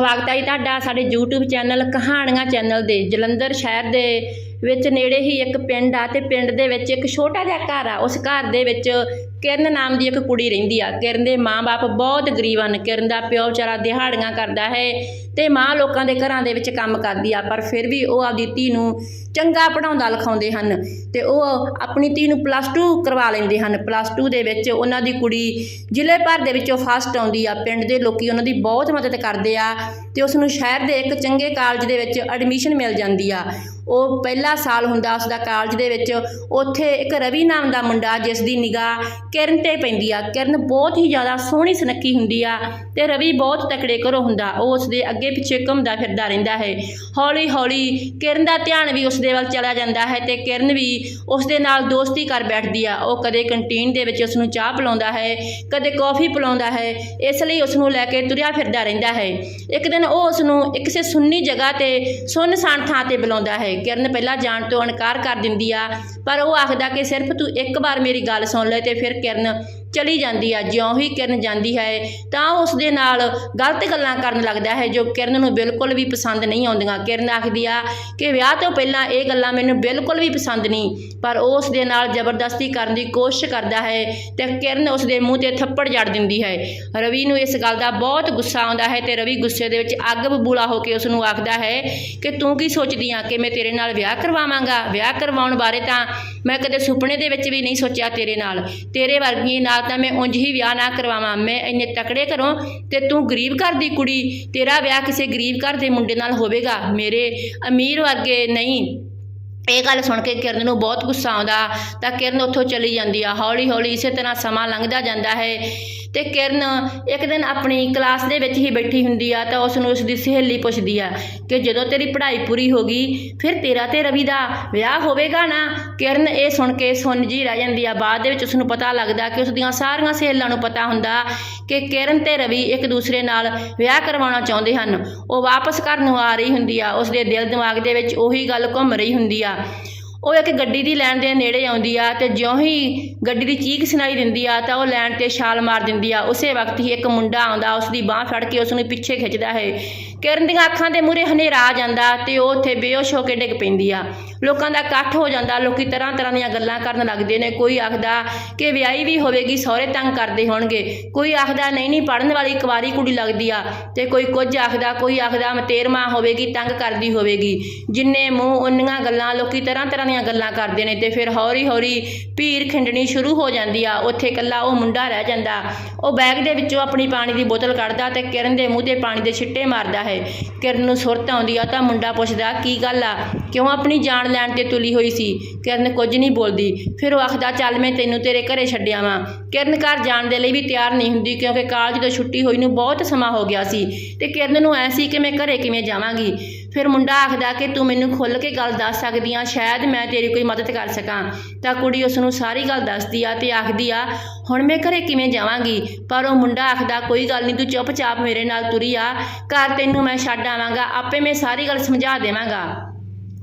ਸਵਾਗਤ ਹੈ ਜੀ ਤੁਹਾਡਾ ਸਾਡੇ YouTube ਚੈਨਲ ਕਹਾਣੀਆਂ ਚੈਨਲ ਦੇ, ਜਲੰਧਰ ਸ਼ਹਿਰ ਦੇ ਵਿੱਚ ਨੇੜੇ ਹੀ ਇੱਕ ਪਿੰਡ ਆ ਤੇ ਪਿੰਡ ਦੇ ਵਿੱਚ ਇੱਕ ਛੋਟਾ ਜਿਹਾ ਘਰ ਆ, ਉਸ ਘਰ ਦੇ ਵਿੱਚ ਕਿਰਨ ਨਾਮ ਦੀ ਇੱਕ ਕੁੜੀ ਰਹਿੰਦੀ ਆ। ਕਿਰਨ ਦੇ ਮਾਂ-ਬਾਪ ਬਹੁਤ ਗਰੀਬ ਹਨ। ਕਿਰਨ ਦਾ ਪਿਓ ਵਿਚਾਰਾ ਦਿਹਾੜੀਆਂ ਕਰਦਾ ਹੈ ਤੇ ਮਾਂ ਲੋਕਾਂ ਦੇ ਘਰਾਂ ਦੇ ਵਿੱਚ ਕੰਮ ਕਰਦੀ ਆ, ਪਰ ਫਿਰ ਵੀ ਉਹ ਆਪਦੀ ਧੀ ਨੂੰ ਚੰਗਾ ਪੜਾਉਂਦਾ ਲਿਖਾਉਂਦੇ ਹਨ ਤੇ ਉਹ ਆਪਣੀ ਧੀ ਨੂੰ ਪਲੱਸ 2 ਕਰਵਾ ਲੈਂਦੇ ਹਨ। ਪਲੱਸ 2 ਦੇ ਵਿੱਚ ਉਹਨਾਂ ਦੀ ਕੁੜੀ ਜ਼ਿਲ੍ਹੇ ਭਰ ਦੇ ਵਿੱਚੋਂ ਫਸਟ ਆਉਂਦੀ ਆ। ਪਿੰਡ ਦੇ ਲੋਕੀ ਉਹਨਾਂ ਦੀ ਬਹੁਤ ਮਦਦ ਕਰਦੇ ਆ ਤੇ ਉਸ ਨੂੰ ਸ਼ਹਿਰ ਦੇ ਇੱਕ ਚੰਗੇ ਕਾਲਜ ਦੇ ਵਿੱਚ ਐਡਮਿਸ਼ਨ ਮਿਲ ਜਾਂਦੀ ਆ। ਉਹ ਪਹਿਲਾ ਸਾਲ ਹੁੰਦਾ ਉਸ ਦਾ ਕਾਲਜ ਦੇ ਵਿੱਚ ਉੱਥੇ ਇੱਕ ਰਵੀ ਨਾਮ ਦਾ ਮੁੰਡਾ ਜਿਸ ਦੀ ਨਿਗਾਹ ਕਿਰਨ ਤੇ ਪੈਂਦੀ ਆ। ਕਿਰਨ ਬਹੁਤ ਹੀ ਜ਼ਿਆਦਾ ਸੋਹਣੀ ਸੁਨੱਖੀ ਹੁੰਦੀ ਆ ਤੇ ਰਵੀ ਬਹੁਤ ਤਕੜੇ ਘਰੋਂ ਹੁੰਦਾ। ਉਹ ਉਸ ਦੇ ਅੱਗੇ ਪਿੱਛੇ ਘੁੰਮਦਾ ਫਿਰਦਾ ਰਹਿੰਦਾ ਹੈ। ਹੌਲੀ ਹੌਲੀ ਕਿਰਨ ਦਾ ਧਿਆਨ ਵੀ ਉਸ ਦੇ ਵੱਲ ਚਲਾ ਜਾਂਦਾ ਹੈ ਤੇ ਕਿਰਨ ਵੀ ਉਸ ਦੇ ਨਾਲ ਦੋਸਤੀ ਕਰ ਬੈਠਦੀ ਆ। ਉਹ ਕਦੇ ਕੰਟੀਨ ਦੇ ਵਿੱਚ ਉਸ ਨੂੰ ਚਾਹ ਪਿਲਾਉਂਦਾ ਹੈ, ਕਦੇ ਕੌਫੀ ਪਿਲਾਉਂਦਾ ਹੈ, ਇਸ ਲਈ ਉਸ ਨੂੰ ਲੈ ਕੇ ਤੁਰਿਆ ਫਿਰਦਾ ਰਹਿੰਦਾ ਹੈ। ਇੱਕ ਦਿਨ ਉਹ ਉਸ ਨੂੰ ਇੱਕ ਕਿਸੇ ਸੁੰਨੀ ਜਗ੍ਹਾ ਤੇ ਸੁੰਨਸਾਨ ਥਾਂ ਤੇ ਬੁਲਾਉਂਦਾ ਹੈ। ਕਿਰਨ ਪਹਿਲਾਂ ਜਾਣ ਤੋਂ ਇਨਕਾਰ ਕਰ ਦਿੰਦੀ ਆ, ਪਰ ਉਹ ਆਖਦਾ ਕਿ ਸਿਰਫ ਤੂੰ ਇੱਕ ਵਾਰ ਮੇਰੀ ਗੱਲ ਸੁਣ ਲੈ ਤੇ ਫਿਰ ਕਿਰਨ ਚਲੀ ਜਾਂਦੀ ਆ, ਜਿਉਂ ਹੀ ਕਿਰਨ ਜਾਂਦੀ ਹੈ, ਤਾਂ ਉਹ ਉਸ ਦੇ ਨਾਲ ਗਲਤ ਗੱਲਾਂ ਕਰਨ ਲੱਗਦਾ ਹੈ, ਜੋ ਕਿਰਨ ਨੂੰ ਬਿਲਕੁਲ ਵੀ ਪਸੰਦ ਨਹੀਂ ਆਉਂਦੀਆਂ। ਕਿਰਨ ਆਖਦੀ ਆ ਕਿ ਵਿਆਹ ਤੋਂ ਪਹਿਲਾਂ ਇਹ ਗੱਲਾਂ ਮੈਨੂੰ ਬਿਲਕੁਲ ਵੀ ਪਸੰਦ ਨਹੀਂ, ਪਰ ਉਹ ਉਸ ਦੇ ਨਾਲ ਜ਼ਬਰਦਸਤੀ ਕਰਨ ਦੀ ਕੋਸ਼ਿਸ਼ ਕਰਦਾ ਹੈ ਤੇ ਕਿਰਨ ਉਸ ਦੇ ਮੂੰਹ ਤੇ ਥੱਪੜ ਜੜ ਦਿੰਦੀ ਹੈ। ਰਵੀ ਨੂੰ ਇਸ ਗੱਲ ਦਾ ਬਹੁਤ ਗੁੱਸਾ ਆਉਂਦਾ ਹੈ ਤੇ ਰਵੀ ਗੁੱਸੇ ਦੇ ਵਿੱਚ ਅੱਗ ਬਬੂਲਾ ਹੋ ਕੇ ਉਸ ਨੂੰ ਆਖਦਾ ਹੈ ਕਿ ਤੂੰ ਕੀ ਸੋਚਦੀ ਆ ਕਿ ਮੈਂ ਤੇਰੇ ਨਾਲ ਵਿਆਹ ਕਰਵਾਵਾਂਗਾ? ਵਿਆਹ ਕਰਵਾਉਣ ਬਾਰੇ ਤਾਂ ਮੈਂ ਕਦੇ ਸੁਪਨੇ ਦੇ ਵਿੱਚ ਵੀ ਨਹੀਂ ਸੋਚਿਆ ਤੇਰੇ ਨਾਲ। ਤੇਰੇ ਵਰਗੀ ਨਾਲ ਤਾਂ ਮੈਂ ਉਂਝ ਹੀ ਵਿਆਹ ਨਾ ਕਰਵਾਵਾਂ। ਮੈਂ ਇੰਨੇ ਤਕੜੇ ਘਰੋਂ ਤੇ ਤੂੰ ਗਰੀਬ ਘਰ ਦੀ ਕੁੜੀ, ਤੇਰਾ ਵਿਆਹ ਕਿਸੇ ਗਰੀਬ ਘਰ ਦੇ ਮੁੰਡੇ ਨਾਲ ਹੋਵੇਗਾ? ਮੇਰੇ ਅਮੀਰ ਵਰਗੇ ਨਹੀਂ। ਇਹ ਗੱਲ ਸੁਣ ਕੇ ਕਿਰਨ ਨੂੰ ਬਹੁਤ ਗੁੱਸਾ ਆਉਂਦਾ ਤਾਂ ਕਿਰਨ ਉੱਥੋਂ ਚਲੀ ਜਾਂਦੀ ਆ। ਹੌਲੀ ਹੌਲੀ ਇਸੇ ਤਰ੍ਹਾਂ ਸਮਾਂ ਲੰਘਦਾ ਜਾਂਦਾ ਹੈ। ਤੇ ਕਿਰਨ ਇੱਕ ਦਿਨ ਆਪਣੀ ਕਲਾਸ ਦੇ ਵਿੱਚ ਹੀ ਬੈਠੀ ਹੁੰਦੀ ਆ ਤਾਂ ਉਸ ਨੂੰ ਉਸ ਦੀ ਸਹੇਲੀ ਪੁੱਛਦੀ ਆ ਕਿ ਜਦੋਂ ਤੇਰੀ ਪੜ੍ਹਾਈ ਪੂਰੀ ਹੋ ਗਈ, ਫਿਰ ਤੇਰਾ ਤੇ ਰਵੀ ਦਾ ਵਿਆਹ ਹੋਵੇਗਾ ਨਾ? ਕਿਰਨ ਇਹ ਸੁਣ ਕੇ ਸੁੰਨ ਜੀ ਰਹਿ ਜਾਂਦੀ ਆ। ਬਾਅਦ ਦੇ ਵਿੱਚ ਉਸ ਨੂੰ ਪਤਾ ਲੱਗਦਾ ਕਿ ਉਸ ਦੀਆਂ ਸਾਰੀਆਂ ਸਹੇਲਾਂ ਨੂੰ ਪਤਾ ਹੁੰਦਾ ਕਿ ਕਿਰਨ ਤੇ ਰਵੀ ਇੱਕ ਦੂਸਰੇ ਨਾਲ ਵਿਆਹ ਕਰਵਾਉਣਾ ਚਾਹੁੰਦੇ ਹਨ। ਉਹ ਵਾਪਸ ਘਰ ਨੂੰ ਆ ਰਹੀ ਹੁੰਦੀ ਆ। ਉਸ ਦੇ ਦਿਲ ਦਿਮਾਗ ਦੇ ਵਿੱਚ ਉਹੀ ਗੱਲ ਘੁੰਮ ਰਹੀ ਹੁੰਦੀ ਆ। ਉਹ ਇੱਕ ਗੱਡੀ ਦੀ ਲੈਣ ਦੇ ਨੇੜੇ ਆਉਂਦੀ ਆ ਤੇ ਜਿਉਂ ਹੀ ਗੱਡੀ ਦੀ ਚੀਕ ਸੁਣਾਈ ਦਿੰਦੀ ਆ ਤਾਂ ਉਹ ਲੈਣ ਤੇ ਛਾਲ ਮਾਰ ਦਿੰਦੀ ਆ। ਉਸੇ ਵਕਤ ਹੀ ਇੱਕ ਮੁੰਡਾ ਆਉਂਦਾ ਉਸ ਦੀ ਬਾਹ ਫੜ ਕੇ ਉਸ ਨੂੰ ਪਿੱਛੇ ਖਿੱਚਦਾ ਹੈ। ਕਿਰਨ ਦੀਆਂ ਅੱਖਾਂ ਦੇ ਮੂਹਰੇ ਹਨੇਰਾ ਆ ਜਾਂਦਾ ਤੇ ਉਹ ਉੱਥੇ ਬੇਹੋਸ਼ ਹੋ ਕੇ ਡਿੱਗ ਪੈਂਦੀ ਆ। ਲੋਕਾਂ ਦਾ ਇਕੱਠ ਹੋ ਜਾਂਦਾ, ਲੋਕੀ ਤਰ੍ਹਾਂ ਤਰ੍ਹਾਂ ਦੀਆਂ ਗੱਲਾਂ ਕਰਨ ਲੱਗਦੇ ਨੇ। ਕੋਈ ਆਖਦਾ ਕਿ ਵਿਆਹੀ ਵੀ ਹੋਵੇਗੀ, ਸਹੁਰੇ ਤੰਗ ਕਰਦੇ ਹੋਣਗੇ। ਕੋਈ ਆਖਦਾ, ਨਹੀਂ ਨਹੀਂ ਪੜਨ ਵਾਲੀ ਕੁਵਾਰੀ ਕੁੜੀ ਲੱਗਦੀ ਆ। ਤੇ ਕੋਈ ਕੁਝ ਆਖਦਾ, ਕੋਈ ਆਖਦਾ ਮਤੇਰਮਾ ਹੋਵੇਗੀ, ਤੰਗ ਕਰਦੀ ਹੋਵੇਗੀ। ਜਿੰਨੇ ਮੂੰਹ ਉਨੀਆਂ ਗੱਲਾਂ ਲੋਕੀ ਤਰ੍ਹਾਂ ਤਰ੍ਹਾਂ ਦੀਆਂ ਗੱਲਾਂ ਕਰਦੇ ਨੇ ਤੇ ਫਿਰ ਹੌਲੀ ਹੌਲੀ ਭੀੜ ਖਿੰਡਣੀ ਸ਼ੁਰੂ ਹੋ ਜਾਂਦੀ ਆ। ਉੱਥੇ ਇਕੱਲਾ ਉਹ ਮੁੰਡਾ ਰਹਿ ਜਾਂਦਾ। ਉਹ ਬੈਗ ਦੇ ਵਿੱਚੋਂ ਆਪਣੀ ਪਾਣੀ ਦੀ ਬੋਤਲ ਕੱਢਦਾ ਤੇ ਕਿਰਨ ਦੇ ਮੂੰਹ ਤੇ ਪਾਣੀ ਦੇ ਛਿੱਟੇ ਮਾਰਦਾ ਹੈ। ਕਿਰਨ ਨੂੰ ਸੁਰਤ ਆਉਂਦੀ ਆ ਤਾਂ ਮੁੰਡਾ ਪੁੱਛਦਾ, ਕੀ ਗੱਲ ਆ? ਕਿਉਂ ਆਪਣੀ ਜਾਨ ਲੈਣ ਤੇ ਤੁਲੀ ਹੋਈ ਸੀ? ਕਿਰਨ ਕੁਝ ਨਹੀਂ ਬੋਲਦੀ। ਫਿਰ ਉਹ ਆਖਦਾ, ਚੱਲ ਮੈਂ ਤੈਨੂੰ ਤੇਰੇ ਘਰੇ ਛੱਡਿਆ ਵਾਂ। ਕਿਰਨ ਘਰ ਜਾਣ ਦੇ ਲਈ ਵੀ ਤਿਆਰ ਨਹੀਂ ਹੁੰਦੀ ਕਿਉਂਕਿ ਕਾਲਜ ਤੋਂ ਛੁੱਟੀ ਹੋਈ ਨੂੰ ਬਹੁਤ ਸਮਾਂ ਹੋ ਗਿਆ ਸੀ। ਤੇ ਕਿਰਨ ਨੂੰ ਐ ਸੀ ਕਿ ਮੈਂ ਘਰੇ ਕਿਵੇਂ ਜਾਵਾਂਗੀ? ਫਿਰ ਮੁੰਡਾ ਆਖਦਾ ਕਿ ਤੂੰ ਮੈਨੂੰ ਖੁੱਲ੍ਹ ਕੇ ਗੱਲ ਦੱਸ ਸਕਦੀ ਆ, ਸ਼ਾਇਦ ਮੈਂ ਤੇਰੀ ਕੋਈ ਮਦਦ ਕਰ ਸਕਾਂ। ਤਾਂ ਕੁੜੀ ਉਸ ਨੂੰ ਸਾਰੀ ਗੱਲ ਦੱਸਦੀ ਆ ਤੇ ਆਖਦੀ ਆ, ਹੁਣ ਮੈਂ ਘਰੇ ਕਿਵੇਂ ਜਾਵਾਂਗੀ? ਪਰ ਉਹ ਮੁੰਡਾ ਆਖਦਾ, ਕੋਈ ਗੱਲ ਨਹੀਂ ਤੂੰ ਚੁੱਪਚਾਪ ਮੇਰੇ ਨਾਲ ਤੁਰੀ ਆ। ਘਰ ਤੈਨੂੰ ਮੈਂ ਛੱਡ ਆਵਾਂਗਾ, ਆਪੇ ਮੈਂ ਸਾਰੀ ਗੱਲ ਸਮਝਾ ਦੇਵਾਂਗਾ।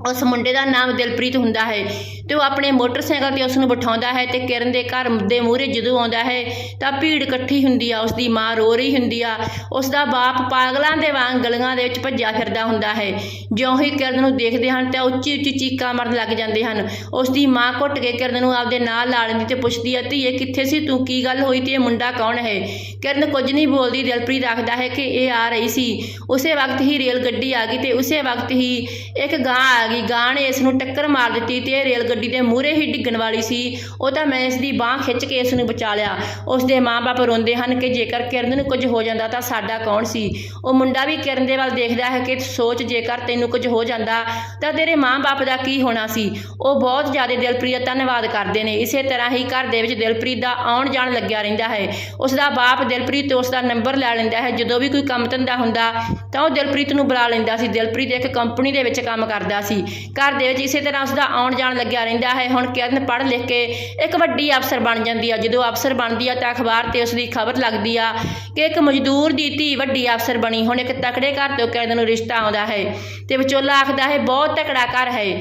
ਉਸ ਮੁੰਡੇ ਦਾ ਨਾਮ ਦਿਲਪ੍ਰੀਤ ਹੁੰਦਾ ਹੈ ਤੇ ਉਹ ਆਪਣੇ ਮੋਟਰਸਾਈਕਲ ਤੇ ਉਸ ਨੂੰ ਬਿਠਾਉਂਦਾ ਹੈ ਤੇ ਕਿਰਨ ਦੇ ਘਰ ਦੇ ਮੂਹਰੇ ਜਦੋਂ ਆਉਂਦਾ ਹੈ ਤਾਂ ਭੀੜ ਇਕੱਠੀ ਹੁੰਦੀ ਆ ਉਸ ਦੀ ਮਾਂ ਰੋ ਰਹੀ ਹੁੰਦੀ ਆ ਉਸ ਦਾ ਬਾਪ ਪਾਗਲਾਂ ਦੇ ਵਾਂਗ ਗਲੀਆਂ ਦੇ ਵਿੱਚ ਭੱਜਿਆ ਫਿਰਦਾ ਹੁੰਦਾ ਹੈ। ਜਿਉਂ ਹੀ ਕਿਰਨ ਨੂੰ ਦੇਖਦੇ ਹਨ ਤਾਂ ਉੱਚੀ ਉੱਚੀ ਚੀਕਾਂ ਮਾਰਨ ਲੱਗ ਜਾਂਦੇ ਹਨ। ਉਸ ਦੀ ਮਾਂ ਘੁੱਟ ਕੇ ਕਿਰਨ ਨੂੰ ਆਪਦੇ ਨਾਲ ਲਾ ਲੈਂਦੀ ਤੇ ਪੁੱਛਦੀ ਆ, ਧੀਏ, ਕਿੱਥੇ ਸੀ ਤੂੰ? ਕੀ ਗੱਲ ਹੋਈ? ਤੇ ਇਹ ਮੁੰਡਾ ਕੌਣ ਹੈ? ਕਿਰਨ ਕੁਝ ਨਹੀਂ ਬੋਲਦੀ, ਦਿਲਪ੍ਰੀਤ ਆਖਦਾ ਹੈ ਕਿ ਇਹ ਆ ਰਹੀ ਸੀ। ਉਸੇ ਵਕਤ ਹੀ ਰੇਲ ਗੱਡੀ ਆ ਗਈ ਤੇ ਉਸੇ ਵਕਤ ਹੀ ਇੱਕ ਗਾਂ ਗਈ। ਗਾਂ ਨੇ ਇਸ ਨੂੰ ਟੱਕਰ ਮਾਰ ਦਿੱਤੀ ਤੇ ਇਹ ਰੇਲ ਗੱਡੀ ਦੇ ਮੂਹਰੇ ਹੀ ਡਿੱਗਣ ਵਾਲੀ ਸੀ। ਉਹ ਤਾਂ ਮੈਂ ਇਸ ਦੀ ਬਾਹ ਖਿੱਚ ਕੇ ਇਸ ਨੂੰ ਬਚਾ ਲਿਆ। ਉਸ ਦੇ ਮਾਪੇ ਰੋਂਦੇ ਹਨ ਕਿ ਜੇਕਰ ਕਿਰਨ ਨੂੰ ਕੁਝ ਹੋ ਜਾਂਦਾ ਤਾਂ ਸਾਡਾ ਕੌਣ ਸੀ? ਉਹ ਮੁੰਡਾ ਵੀ ਕਿਰਨ ਦੇ ਵੱਲ ਦੇਖਦਾ ਹੈ ਕਿ ਸੋਚ ਜੇਕਰ ਤੈਨੂੰ ਕੁਝ ਹੋ ਜਾਂਦਾ ਤਾਂ ਤੇਰੇ ਮਾਂ-ਬਾਪ ਦਾ ਕੀ ਹੋਣਾ ਸੀ? ਉਹ ਬਹੁਤ ਜ਼ਿਆਦਾ ਦਿਲਪ੍ਰੀਤ ਦਾ ਧੰਨਵਾਦ ਕਰਦੇ ਨੇ। ਇਸੇ ਤਰ੍ਹਾਂ ਹੀ ਘਰ ਦੇ ਵਿੱਚ ਦਿਲਪ੍ਰੀਤ ਦਾ ਆਉਣ ਜਾਣ ਲੱਗਿਆ ਰਹਿੰਦਾ ਹੈ। ਉਸ ਦਾ ਬਾਪ ਦਿਲਪ੍ਰੀਤ ਤੋਂ ਉਸ ਦਾ ਨੰਬਰ ਲੈ ਲੈਂਦਾ ਹੈ। ਜਦੋਂ ਵੀ ਕੋਈ ਕੰਮ ਧੰਦਾ ਹੁੰਦਾ ਤਾਂ ਉਹ ਦਿਲਪ੍ਰੀਤ ਨੂੰ ਬੁਲਾ ਲੈਂਦਾ ਸੀ। ਦਿਲਪ੍ਰੀਤ ਇੱਕ ਕੰਪਨੀ ਦੇ ਵਿੱਚ ਕੰਮ ਕਰਦਾ ਸੀ। ਘਰ ਦੇ ਵਿੱਚ ਇਸੇ ਤਰ੍ਹਾਂ ਉਸ ਦਾ ਆਉਣ ਜਾਣ ਲੱਗਿਆ ਰਹਿੰਦਾ ਹੈ। ਹੁਣ ਕਿਰਨ ਪੜ੍ਹ ਲਿਖ ਕੇ ਇੱਕ ਵੱਡੀ ਅਫਸਰ ਬਣ ਜਾਂਦੀ ਆ। ਜਦੋਂ ਅਫਸਰ ਬਣਦੀ ਆ ਤਾਂ ਅਖਬਾਰ ਤੇ ਉਸ ਦੀ ਖਬਰ ਲੱਗਦੀ ਆ ਕਿ ਇੱਕ ਮਜ਼ਦੂਰ ਦੀ ਧੀ ਵੱਡੀ ਅਫਸਰ ਬਣੀ। ਹੁਣ ਇੱਕ ਤਕੜੇ ਘਰ ਤੋਂ ਕਿਰਨ ਨੂੰ ਰਿਸ਼ਤਾ ਆਉਂਦਾ ਹੈ ਤੇ ਵਿਚੋਲਾ ਆਖਦਾ ਹੈ, ਬਹੁਤ ਤਕੜਾ ਘਰ ਹੈ।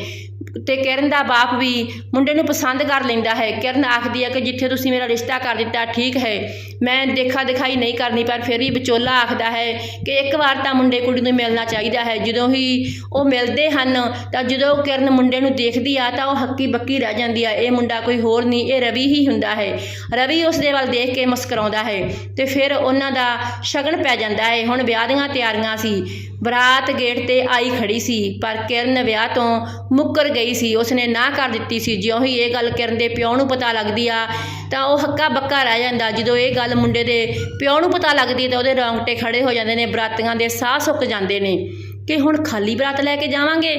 ਤੇ ਕਿਰਨ ਦਾ ਬਾਪ ਵੀ ਮੁੰਡੇ ਨੂੰ ਪਸੰਦ ਕਰ ਲੈਂਦਾ ਹੈ। ਕਿਰਨ ਆਖਦੀ ਹੈ ਕਿ ਜਿੱਥੇ ਤੁਸੀਂ ਮੇਰਾ ਰਿਸ਼ਤਾ ਕਰ ਦਿੱਤਾ, ਠੀਕ ਹੈ। ਮੈਂ ਦੇਖਾ ਦਿਖਾਈ ਨਹੀਂ ਕਰਨੀ, ਪਰ ਫਿਰ ਵੀ ਵਿਚੋਲਾ ਆਖਦਾ ਹੈ ਕਿ ਇੱਕ ਵਾਰ ਤਾਂ ਮੁੰਡੇ ਕੁੜੀ ਨੂੰ ਮਿਲਣਾ ਚਾਹੀਦਾ ਹੈ। ਜਦੋਂ ਹੀ ਉਹ ਮਿਲਦੇ ਹਨ, ਤਾਂ ਜਦੋਂ ਕਿਰਨ ਮੁੰਡੇ ਨੂੰ ਦੇਖਦੀ ਆ, ਤਾਂ ਉਹ ਹੱਕੀ ਬੱਕੀ ਰਹਿ ਜਾਂਦੀ ਆ। ਇਹ ਮੁੰਡਾ ਕੋਈ ਹੋਰ ਨਹੀਂ, ਇਹ ਰਵੀ ਹੀ ਹੁੰਦਾ ਹੈ। ਰਵੀ ਉਸ ਦੇ ਵੱਲ ਦੇਖ ਕੇ ਮੁਸਕਰਾਉਂਦਾ ਹੈ ਤੇ ਫਿਰ ਉਹਨਾਂ ਦਾ ਸ਼ਗਨ ਪੈ ਜਾਂਦਾ ਹੈ। ਹੁਣ ਵਿਆਹ ਦੀਆਂ ਤਿਆਰੀਆਂ ਸੀ। ਬਰਾਤ ਗੇਟ ਤੇ ਆਈ ਖੜੀ ਸੀ, ਪਰ ਕਿਰਨ ਵਿਆਹ ਤੋਂ ਮੁੱਕਰ ਗਈ ਸੀ। ਉਸਨੇ ਨਾ ਕਰ ਦਿੱਤੀ ਸੀ। ਜਿਉਂ ਹੀ ਇਹ ਗੱਲ ਕਿਰਨ ਦੇ ਪਿਓ ਨੂੰ ਪਤਾ ਲੱਗਦੀ ਆ, ਤਾਂ ਉਹ ਹੱਕਾ ਬੱਕਾ ਰਹਿ ਜਾਂਦਾ। ਜਦੋਂ ਇਹ ਗੱਲ ਮੁੰਡੇ ਦੇ ਪਿਓ ਨੂੰ ਪਤਾ ਲੱਗਦੀ ਤਾਂ ਉਹਦੇ ਰੌਂਗਟੇ ਖੜੇ ਹੋ ਜਾਂਦੇ ਨੇ, ਬਰਾਤੀਆਂ ਦੇ ਸਾਹ ਸੁੱਕ ਜਾਂਦੇ ਨੇ। ਕਿ ਹੁਣ ਖਾਲੀ ਬਰਾਤ ਲੈ ਕੇ ਜਾਵਾਂਗੇ?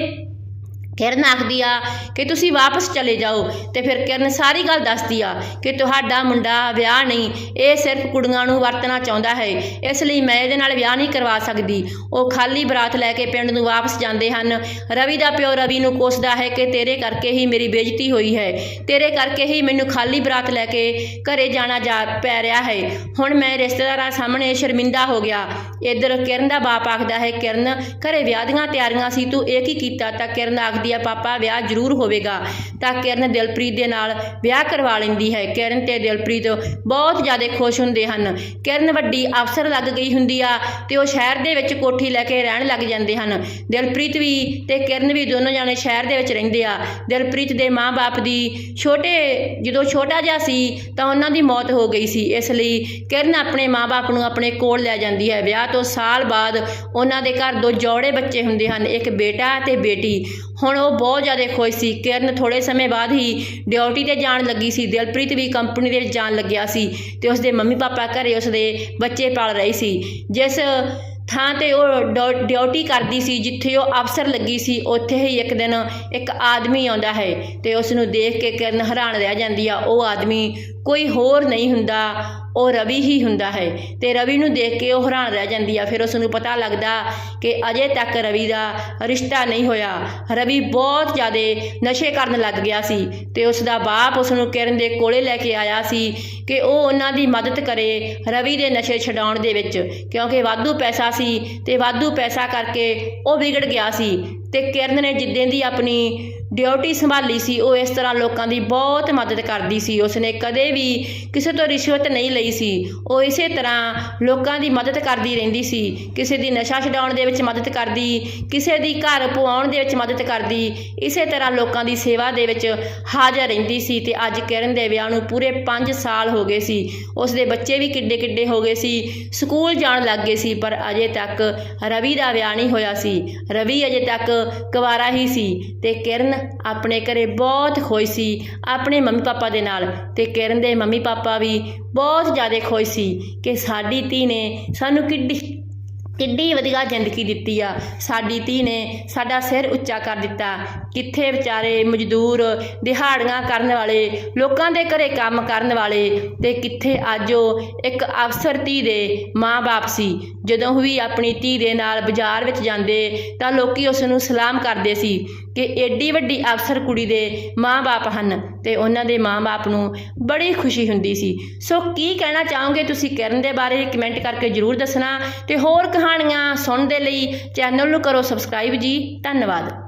ਕਿਰਨ ਆਖਦੀ ਆ ਕਿ ਤੁਸੀਂ ਵਾਪਸ ਚਲੇ ਜਾਓ ਤੇ ਫਿਰ ਕਿਰਨ ਸਾਰੀ ਗੱਲ ਦੱਸਦੀ ਆ ਕਿ ਤੁਹਾਡਾ ਮੁੰਡਾ ਵਿਆਹ ਨਹੀਂ, ਇਹ ਸਿਰਫ ਕੁੜੀਆਂ ਨੂੰ ਵਰਤਣਾ ਚਾਹੁੰਦਾ ਹੈ, ਇਸ ਲਈ ਮੈਂ ਇਹਦੇ ਨਾਲ ਵਿਆਹ ਨਹੀਂ ਕਰਵਾ ਸਕਦੀ। ਉਹ ਖਾਲੀ ਬਰਾਤ ਲੈ ਕੇ ਪਿੰਡ ਨੂੰ ਵਾਪਸ ਜਾਂਦੇ ਹਨ। ਰਵੀ ਦਾ ਪਿਓ ਰਵੀ ਨੂੰ ਕੋਸਦਾ ਹੈ ਕਿ ਤੇਰੇ ਕਰਕੇ ਹੀ ਮੇਰੀ ਬੇਇੱਜ਼ਤੀ ਹੋਈ ਹੈ। ਤੇਰੇ ਕਰਕੇ ਹੀ ਮੈਨੂੰ ਖਾਲੀ ਬਰਾਤ ਲੈ ਕੇ ਘਰੇ ਜਾਣਾ ਜਾ ਪੈ ਰਿਹਾ ਹੈ। ਹੁਣ ਮੈਂ ਰਿਸ਼ਤੇਦਾਰਾਂ ਸਾਹਮਣੇ ਸ਼ਰਮਿੰਦਾ ਹੋ ਗਿਆ। ਇੱਧਰ ਕਿਰਨ ਦਾ ਬਾਪ ਆਖਦਾ ਹੈ, ਕਿਰਨ, ਘਰੇ ਵਿਆਹ ਦੀਆਂ ਤਿਆਰੀਆਂ ਸੀ, ਤੂੰ ਇਹ ਕੀ ਕੀਤਾ? ਤਾਂ ਕਿਰਨ ਆਖਦੀ ਆ ਪਾਪਾ, ਵਿਆਹ ਜ਼ਰੂਰ ਹੋਵੇਗਾ। ਤਾਂ ਕਿਰਨ ਦਿਲਪ੍ਰੀਤ ਦੇ ਨਾਲ ਵਿਆਹ ਕਰਵਾ ਲੈਂਦੀ ਹੈ। ਕਿਰਨ ਤੇ ਦਿਲਪ੍ਰੀਤ ਬਹੁਤ ਜ਼ਿਆਦਾ ਖੁਸ਼ ਹੁੰਦੇ ਹਨ। ਕਿਰਨ ਵੱਡੀ ਅਫਸਰ ਲੱਗ ਗਈ ਹੁੰਦੀ ਆ ਤੇ ਉਹ ਸ਼ਹਿਰ ਦੇ ਵਿੱਚ ਕੋਠੀ ਲੈ ਕੇ ਰਹਿਣ ਲੱਗ ਜਾਂਦੇ ਹਨ। ਦਿਲਪ੍ਰੀਤ ਵੀ ਤੇ ਕਿਰਨ ਵੀ ਦੋਨੋਂ ਜਾਣੇ ਸ਼ਹਿਰ ਦੇ ਵਿੱਚ ਰਹਿੰਦੇ ਆ। ਦਿਲਪ੍ਰੀਤ ਦੇ ਮਾਂ-ਬਾਪ ਦੀ ਛੋਟੇ, ਜਦੋਂ ਛੋਟਾ ਜਿਹਾ ਸੀ ਤਾਂ ਉਹਨਾਂ ਦੀ ਮੌਤ ਹੋ ਗਈ ਸੀ। ਇਸ ਲਈ ਕਿਰਨ ਆਪਣੇ ਮਾਂ-ਬਾਪ ਨੂੰ ਆਪਣੇ ਕੋਲ ਲੈ ਜਾਂਦੀ ਹੈ। ਵਿਆਹ ਤੋਂ ਸਾਲ ਬਾਅਦ ਉਹਨਾਂ ਦੇ ਘਰ ਦੋ ਜੋੜੇ ਬੱਚੇ ਹੁੰਦੇ ਹਨ। ਇੱਕ ਬੇਟਾ ਤੇ ਬੇਟੀ। ਹੁਣ ਉਹ ਬਹੁਤ ਜ਼ਿਆਦਾ ਖੁਸ਼ ਸੀ। ਕਿਰਨ ਥੋੜੇ ਸਮੇਂ ਬਾਅਦ ਹੀ ਡਿਊਟੀ ਤੇ ਜਾਣ ਲੱਗੀ ਸੀ। ਦਿਲਪ੍ਰੀਤ ਵੀ ਕੰਪਨੀ ਦੇ ਵਿੱਚ ਜਾਣ ਲੱਗਿਆ ਸੀ ਤੇ ਉਸਦੇ ਮੰਮੀ ਪਾਪਾ ਘਰੇ ਉਸਦੇ ਬੱਚੇ ਪਾਲ ਰਹੇ ਸੀ। ਜਿਸ ਥਾਂ ਤੇ ਉਹ ਡਿਊ- ਡਿਊਟੀ ਕਰਦੀ ਸੀ, ਜਿੱਥੇ ਉਹ ਅਫਸਰ ਲੱਗੀ ਸੀ, ਉੱਥੇ ਹੀ ਇੱਕ ਦਿਨ ਇੱਕ ਆਦਮੀ ਆਉਂਦਾ ਹੈ ਤੇ ਉਸ ਨੂੰ ਦੇਖ ਕੇ ਕਿਰਨ ਹੈਰਾਨ ਰਹਿ ਜਾਂਦੀ ਆ। ਉਹ ਆਦਮੀ ਕੋਈ ਹੋਰ ਨਹੀਂ ਹੁੰਦਾ। ਉਹ ਰਵੀ ਹੀ ਹੁੰਦਾ ਹੈ ਤੇ ਰਵੀ ਨੂੰ ਦੇਖ ਕੇ ਉਹ ਹੈਰਾਨ ਰਹਿ ਜਾਂਦੀ ਆ, ਫਿਰ ਉਸ ਨੂੰ ਪਤਾ ਲੱਗਦਾ ਕਿ ਅਜੇ ਤੱਕ ਰਵੀ ਦਾ ਰਿਸ਼ਤਾ ਨਹੀਂ ਹੋਇਆ। ਰਵੀ ਬਹੁਤ ਜ਼ਿਆਦਾ ਨਸ਼ੇ ਕਰਨ ਲੱਗ ਗਿਆ ਸੀ ਤੇ ਉਸ ਦਾ ਬਾਪ ਉਸ ਨੂੰ ਕਿਰਨ ਦੇ ਕੋਲੇ ਲੈ ਕੇ ਆਇਆ ਸੀ ਕਿ ਉਹ ਉਹਨਾਂ ਦੀ ਮਦਦ ਕਰੇ ਰਵੀ ਦੇ ਨਸ਼ੇ ਛਡਾਉਣ ਦੇ ਵਿੱਚ, ਕਿਉਂਕਿ ਵਾਧੂ ਪੈਸਾ ਸੀ ਤੇ ਵਾਧੂ ਪੈਸਾ ਕਰਕੇ ਉਹ ਵਿਗੜ ਗਿਆ ਸੀ ਤੇ ਕਿਰਨ ਨੇ ਜਿੱਦਾਂ ਦੀ ਆਪਣੀ ਡਿਊਟੀ ਸੰਭਾਲੀ ਸੀ, ਉਹ ਇਸ ਤਰ੍ਹਾਂ ਲੋਕਾਂ ਦੀ ਬਹੁਤ ਮਦਦ ਕਰਦੀ ਸੀ। ਉਸਨੇ ਕਦੇ ਵੀ ਕਿਸੇ ਤੋਂ ਰਿਸ਼ਵਤ ਨਹੀਂ ਲਈ ਸੀ। ਉਹ ਇਸੇ ਤਰ੍ਹਾਂ ਲੋਕਾਂ ਦੀ ਮਦਦ ਕਰਦੀ ਰਹਿੰਦੀ ਸੀ। ਕਿਸੇ ਦੀ ਨਸ਼ਾ ਛਡਾਉਣ ਦੇ ਵਿੱਚ ਮਦਦ ਕਰਦੀ, ਕਿਸੇ ਦੀ ਘਰ ਪਵਾਉਣ ਦੇ ਵਿੱਚ ਮਦਦ ਕਰਦੀ, ਇਸੇ ਤਰ੍ਹਾਂ ਲੋਕਾਂ ਦੀ ਸੇਵਾ ਦੇ ਵਿੱਚ ਹਾਜ਼ਰ ਰਹਿੰਦੀ ਸੀ ਤੇ ਅੱਜ ਕਿਰਨ ਦੇ ਵਿਆਹ ਨੂੰ ਪੂਰੇ 5 ਸਾਲ ਹੋ ਗਏ ਸੀ। ਉਸ ਦੇ ਬੱਚੇ ਵੀ ਕਿੱਡੇ ਕਿੱਡੇ ਹੋ ਗਏ ਸੀ। ਸਕੂਲ ਜਾਣ ਲੱਗ ਗਏ ਸੀ, ਪਰ ਅਜੇ ਤੱਕ ਰਵੀ ਦਾ ਵਿਆਹ ਨਹੀਂ ਹੋਇਆ ਸੀ। ਰਵੀ ਅਜੇ ਤੱਕ ਕੁਵਾਰਾ ਹੀ ਸੀ ਤੇ ਕਿਰਨ ਆਪਣੇ ਘਰੇ ਬਹੁਤ ਖੁਸ਼ ਸੀ, ਆਪਣੇ ਮੰਮੀ ਪਾਪਾ ਦੇ ਨਾਲ ਤੇ ਕਿਰਨ ਦੇ ਮੰਮੀ ਪਾਪਾ ਵੀ ਬਹੁਤ ਜ਼ਿਆਦਾ ਖੁਸ਼ ਸੀ ਕਿ ਸਾਡੀ ਧੀ ਨੇ ਸਾਨੂੰ ਕਿੱਡੀ ਕਿੱਡੀ ਵਧੀਆ ਜ਼ਿੰਦਗੀ ਦਿੱਤੀ ਆ। ਸਾਡੀ ਧੀ ਨੇ ਸਾਡਾ ਸਿਰ ਉੱਚਾ ਕਰ ਦਿੱਤਾ। ਕਿੱਥੇ ਵਿਚਾਰੇ ਮਜ਼ਦੂਰ ਦਿਹਾੜੀਆਂ ਕਰਨ ਵਾਲੇ, ਲੋਕਾਂ ਦੇ ਘਰੇ ਕੰਮ ਕਰਨ ਵਾਲੇ ਤੇ ਕਿੱਥੇ ਅੱਜ ਉਹ ਇੱਕ ਅਫਸਰ ਧੀ ਦੇ ਮਾਂ-ਬਾਪ ਸੀ। ਜਦੋਂ ਵੀ ਆਪਣੀ ਧੀ ਦੇ ਨਾਲ ਬਾਜ਼ਾਰ ਵਿੱਚ ਜਾਂਦੇ ਤਾਂ ਲੋਕੀ ਉਸ ਨੂੰ ਸਲਾਮ ਕਰਦੇ ਸੀ ਕਿ ਐਡੀ ਵੱਡੀ ਅਫਸਰ ਕੁੜੀ ਦੇ ਮਾਂ-ਬਾਪ ਹਨ। ਤੇ ਉਹਨਾਂ ਦੇ ਮਾਂ-ਬਾਪ ਨੂੰ ਬੜੀ ਖੁਸ਼ੀ ਹੁੰਦੀ ਸੀ। ਸੋ ਕੀ ਕਹਿਣਾ ਚਾਹੋਗੇ ਤੁਸੀਂ ਕਿਰਨ ਦੇ ਬਾਰੇ? ਕਮੈਂਟ ਕਰਕੇ ਜਰੂਰ ਦੱਸਣਾ। ਤੇ ਹੋਰ ਕਹਾਣੀਆਂ ਸੁਣਨ ਦੇ ਲਈ ਚੈਨਲ ਨੂੰ ਕਰੋ ਸਬਸਕ੍ਰਾਈਬ ਜੀ। ਧੰਨਵਾਦ।